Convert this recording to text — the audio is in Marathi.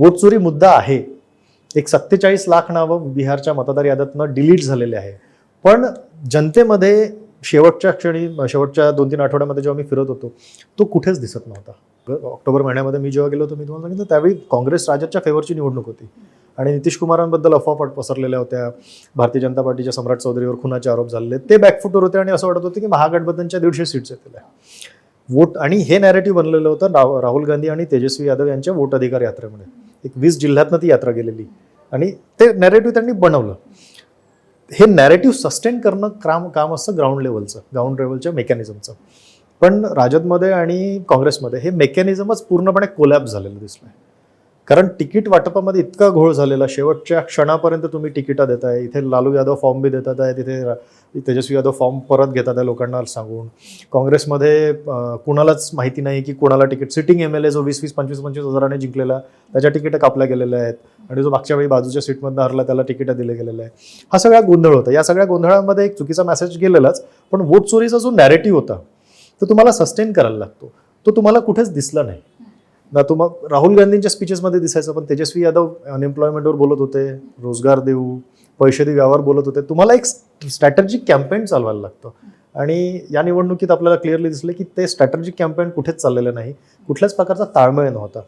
वोटचोरी मुद्दा आहे. एक सत्तेचाळीस लाख नावं बिहारच्या मतदार याद्यातनं डिलीट झालेले आहे. पण जनतेमध्ये शेवटच्या क्षणी शेवटच्या दोन तीन आठवड्यामध्ये जेव्हा मी फिरत होतो तो कुठेच दिसत नव्हता. ऑक्टोबर महिन्यामध्ये मी जेव्हा गेलो होतो मी तुम्हाला सांगितलं त्यावेळी काँग्रेस राजाच्या फेवरची निवडणूक होती. आणि नितीश कुमारांबद्दल अफवा पट पसरलेल्या होत्या. भारतीय जनता पार्टीच्या सम्राट चौधरीवर खुनाचे आरोप झालेले. ते बॅकफुटवर होते आणि असं वाटत होतं की महागठबंधनच्या दीडशे सीट्स येतील वोट आणि हे नॅरेटिव्ह बनलेलं होतं राहुल गांधी आणि तेजस्वी यादव यांच्या वोट अधिकार यात्रेमध्ये. एक वीस जिल्ह्यातनं ती यात्रा गेलेली. आणि ते नॅरेटिव्ह त्यांनी बनवलं. हे नॅरेटिव्ह सस्टेन करणं काम काम असतं ग्राउंड लेवलचं ग्राउंड लेवलच्या मेकॅनिझमचं पण राजदमध्ये आणि काँग्रेसमध्ये हे मेकॅनिझमच पूर्णपणे कोलॅप झालेलं दिसलं कारण तिकीट वाटपामध्ये इतका घोळ झालेला शेवटच्या क्षणापर्यंत तुम्ही तिकिटा देताय. इथे लालू यादव फॉर्म बी देतात आहे तिथे तेजस्वी यादव फॉर्म परत घेतात आहे लोकांना सांगून. काँग्रेसमध्ये कुणालाच माहिती नाही की कोणाला ticket. Sitting M L A जो वीस वीस पंचवीस पंचवीस हजाराने जिंकलेला त्याच्या तिकीटं कापल्या गेलेल्या आहेत. आणि जो मागच्या वेळी बाजूच्या सीटमधनं हरला त्याला तिकीटं दिले गेलेलं आहे हा सगळा गोंधळ होता. या सगळ्या गोंधळामध्ये एक चुकीचा मेसेज गेलेलाच पण वोट चोरीचा जो नॅरेटिव्ह होता तो तुम्हाला सस्टेन करायला लागतो. तो तुम्हाला कुठेच दिसला नाही. ना तुम्हाला राहुल गांधींच्या स्पीचेसमध्ये दिसायचं पण तेजस्वी यादव अनएम्प्लॉयमेंटवर बोलत होते रोजगार देऊ पैसे देऊ यावर बोलत होते. तुम्हाला एक स्ट्रॅटर्जिक कॅम्पेन चालवायला लागतं. आणि या निवडणुकीत आपल्याला क्लिअरली दिसलं की ते स्ट्रॅटर्जिक कॅम्पेन कुठेच चाललेलं नाही. कुठल्याच प्रकारचा ताळमेळ नव्हता.